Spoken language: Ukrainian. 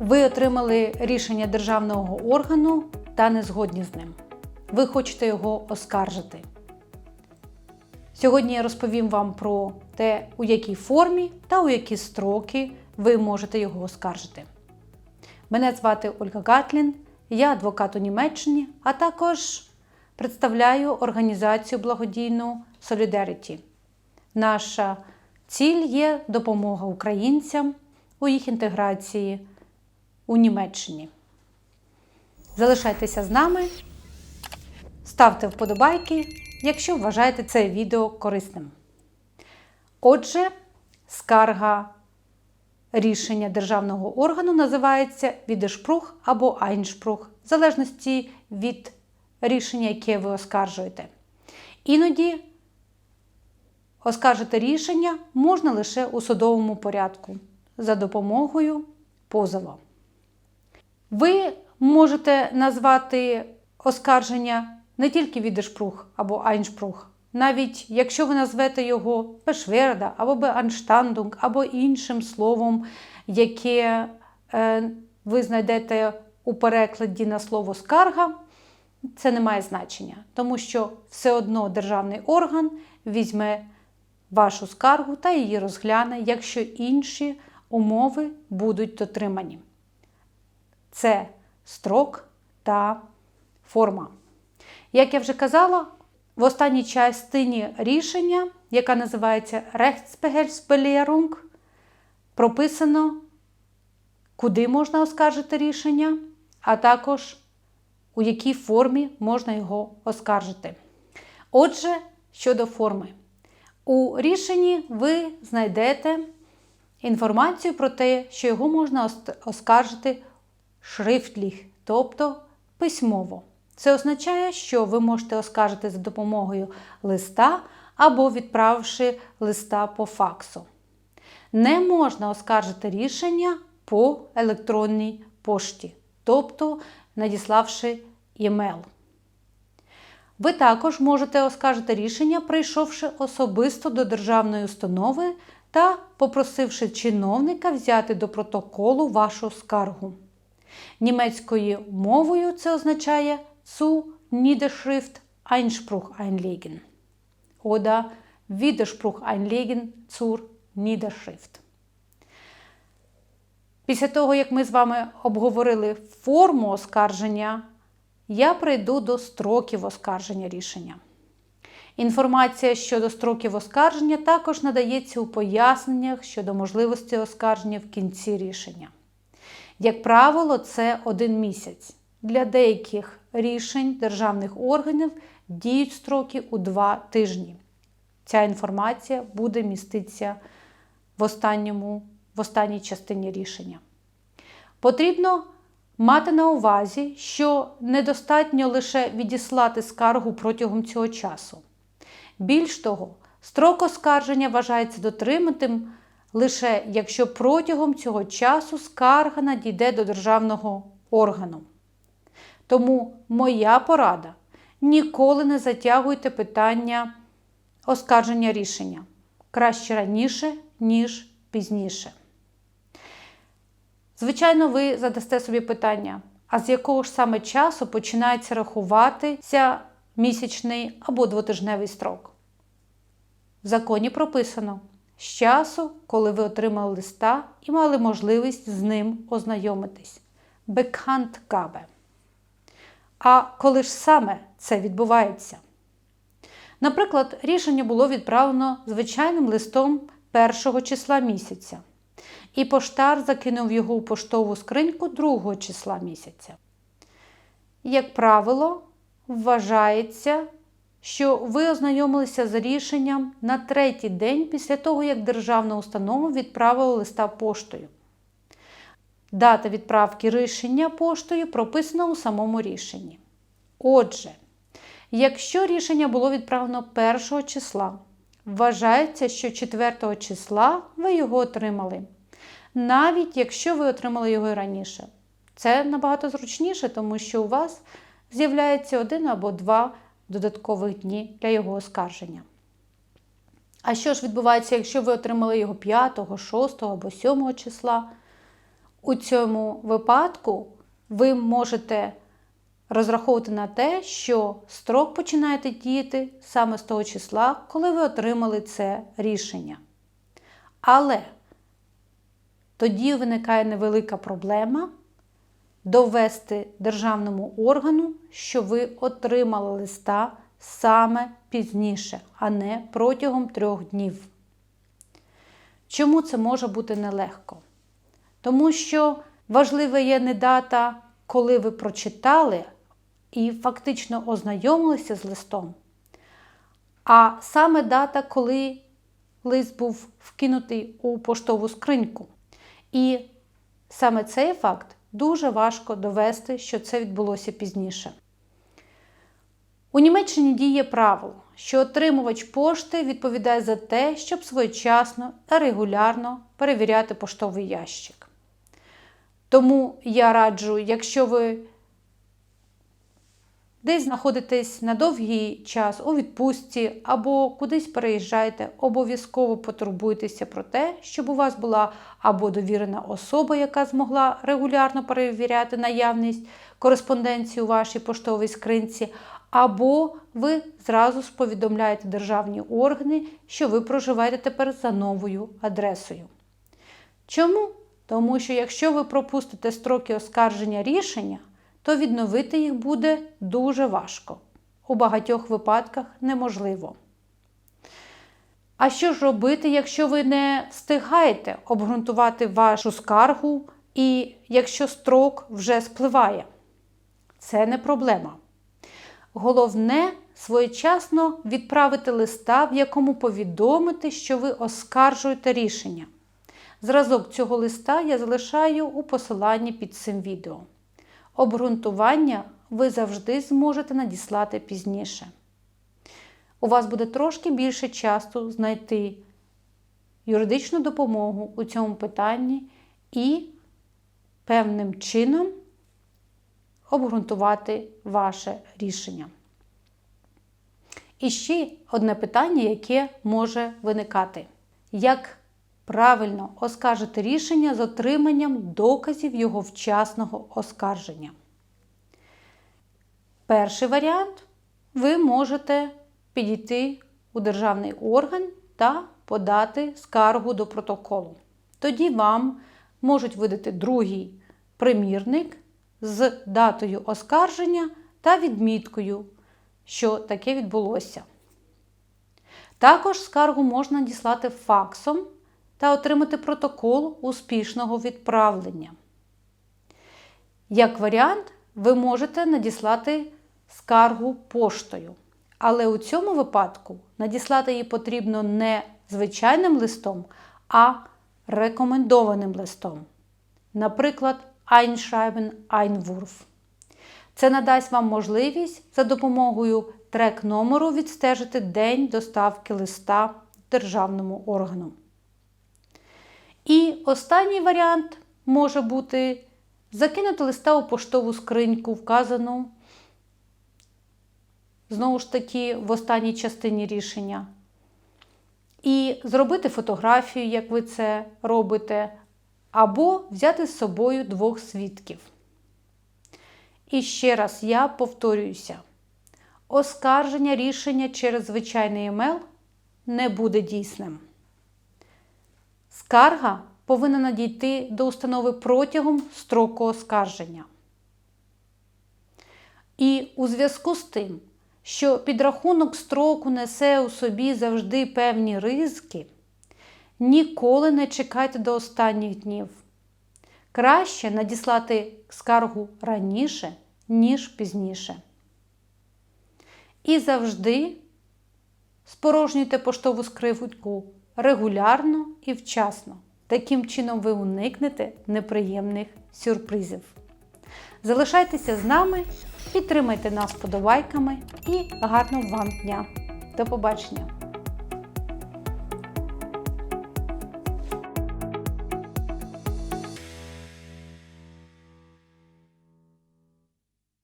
Ви отримали рішення державного органу та не згодні з ним. Ви хочете його оскаржити. Сьогодні я розповім вам про те, у якій формі та у які строки ви можете його оскаржити. Мене звати Ольга Гатлін, я адвокат у Німеччині, а також представляю організацію благодійну Solidarity. Наша ціль є допомога українцям у їх інтеграції у Німеччині. Залишайтеся з нами, ставте вподобайки, якщо вважаєте це відео корисним. Отже, скарга рішення державного органу називається відешпрух або айншпрух, в залежності від рішення, яке ви оскаржуєте. Іноді оскаржити рішення можна лише у судовому порядку за допомогою позова. Ви можете назвати оскарження не тільки відешпрух або айншпрух, навіть якщо ви назвете його бешверда або беанштандунг, або іншим словом, яке е, ви знайдете у перекладі на слово скарга, це не має значення, тому що все одно державний орган візьме вашу скаргу та її розгляне, якщо інші умови будуть дотримані. Це строк та форма. Як я вже казала, в останній частині рішення, яка називається Rechtsbehelfsbelehrung, прописано, куди можна оскаржити рішення, а також у якій формі можна його оскаржити. Отже, щодо форми. У рішенні ви знайдете інформацію про те, що його можна оскаржити шрифтліх, тобто письмово. Це означає, що ви можете оскаржити за допомогою листа або відправивши листа по факсу. Не можна оскаржити рішення по електронній пошті, тобто надіславши емейл. Ви також можете оскаржити рішення, прийшовши особисто до державної установи та попросивши чиновника взяти до протоколу вашу скаргу. Німецькою мовою це означає zu Niederschrift Einspruch einlegen oder Widerspruch einlegen zur Niederschrift. Після того, як ми з вами обговорили форму оскарження, я прийду до строків оскарження рішення. Інформація щодо строків оскарження також надається у поясненнях щодо можливості оскарження в кінці рішення. Як правило, це один місяць. Для деяких рішень державних органів діють строки у два тижні. Ця інформація буде міститися в, останньому, в останній частині рішення. Потрібно мати на увазі, що недостатньо лише відіслати скаргу протягом цього часу. Більш того, строк оскарження вважається дотриматим лише якщо протягом цього часу скарга надійде до державного органу. Тому моя порада ніколи не затягуйте питання оскарження рішення краще раніше, ніж пізніше. Звичайно, ви задасте собі питання, а з якого ж саме часу починається рахуватися місячний або двотижневий строк? В законі прописано з часу, коли ви отримали листа і мали можливість з ним ознайомитись. Bekanntgabe. А коли ж саме це відбувається? Наприклад, рішення було відправлено звичайним листом першого числа місяця, і поштар закинув його у поштову скриньку другого числа місяця. Як правило, вважається, що ви ознайомилися з рішенням на третій день після того, як державна установа відправила листа поштою. Дата відправки рішення поштою прописана у самому рішенні. Отже, якщо рішення було відправлено 1 числа, вважається, що 4 числа ви його отримали. Навіть якщо ви отримали його і раніше. Це набагато зручніше, тому що у вас з'являється один або два додаткових дні для його оскарження. А що ж відбувається, якщо ви отримали його 5, 6 або 7 числа? У цьому випадку ви можете розраховувати на те, що строк починає діяти саме з того числа, коли ви отримали це рішення. Але тоді виникає невелика проблема довести державному органу, що ви отримали листа саме пізніше, а не протягом трьох днів. Чому це може бути нелегко? Тому що важлива є не дата, коли ви прочитали і фактично ознайомилися з листом, а саме дата, коли лист був вкинутий у поштову скриньку. І саме цей факт дуже важко довести, що це відбулося пізніше. У Німеччині діє правило, що отримувач пошти відповідає за те, щоб своєчасно та регулярно перевіряти поштовий ящик. Тому я раджу, якщо ви десь знаходитесь на довгий час у відпустці або кудись переїжджаєте, обов'язково потурбуйтеся про те, щоб у вас була або довірена особа, яка змогла регулярно перевіряти наявність кореспонденції у вашій поштовій скринці, або ви зразу ж повідомляєте державні органи, що ви проживаєте тепер за новою адресою. Чому? Тому що якщо ви пропустите строки оскарження рішення, то відновити їх буде дуже важко. У багатьох випадках неможливо. А що ж робити, якщо ви не встигаєте обґрунтувати вашу скаргу, і якщо строк вже спливає? Це не проблема. Головне своєчасно відправити листа, в якому повідомити, що ви оскаржуєте рішення. Зразок цього листа я залишаю у посиланні під цим відео. Обґрунтування ви завжди зможете надіслати пізніше. У вас буде трошки більше часу знайти юридичну допомогу у цьому питанні і певним чином обґрунтувати ваше рішення. І ще одне питання, яке може виникати. Як правильно оскаржити рішення з отриманням доказів його вчасного оскарження? Перший варіант ви можете підійти у державний орган та подати скаргу до протоколу. Тоді вам можуть видати другий примірник з датою оскарження та відміткою, що таке відбулося. Також скаргу можна діслати факсом та отримати протокол успішного відправлення. Як варіант, ви можете надіслати скаргу поштою. Але у цьому випадку надіслати її потрібно не звичайним листом, а рекомендованим листом. Наприклад, Einschreiben Einwurf. Це надасть вам можливість за допомогою трек-номеру відстежити день доставки листа державному органу. І останній варіант може бути закинути листа у поштову скриньку, вказану, знову ж таки, в останній частині рішення. І зробити фотографію, як ви це робите, або взяти з собою двох свідків. І ще раз я повторююся: оскарження рішення через звичайний емейл не буде дійсним. Скарга повинна надійти до установи протягом строку оскарження. І у зв'язку з тим, що підрахунок строку несе у собі завжди певні ризики, ніколи не чекайте до останніх днів. Краще надіслати скаргу раніше, ніж пізніше. І завжди спорожнюйте поштову скривку регулярно і вчасно. Таким чином ви уникнете неприємних сюрпризів. Залишайтеся з нами, підтримайте нас подобайками і гарного вам дня. До побачення!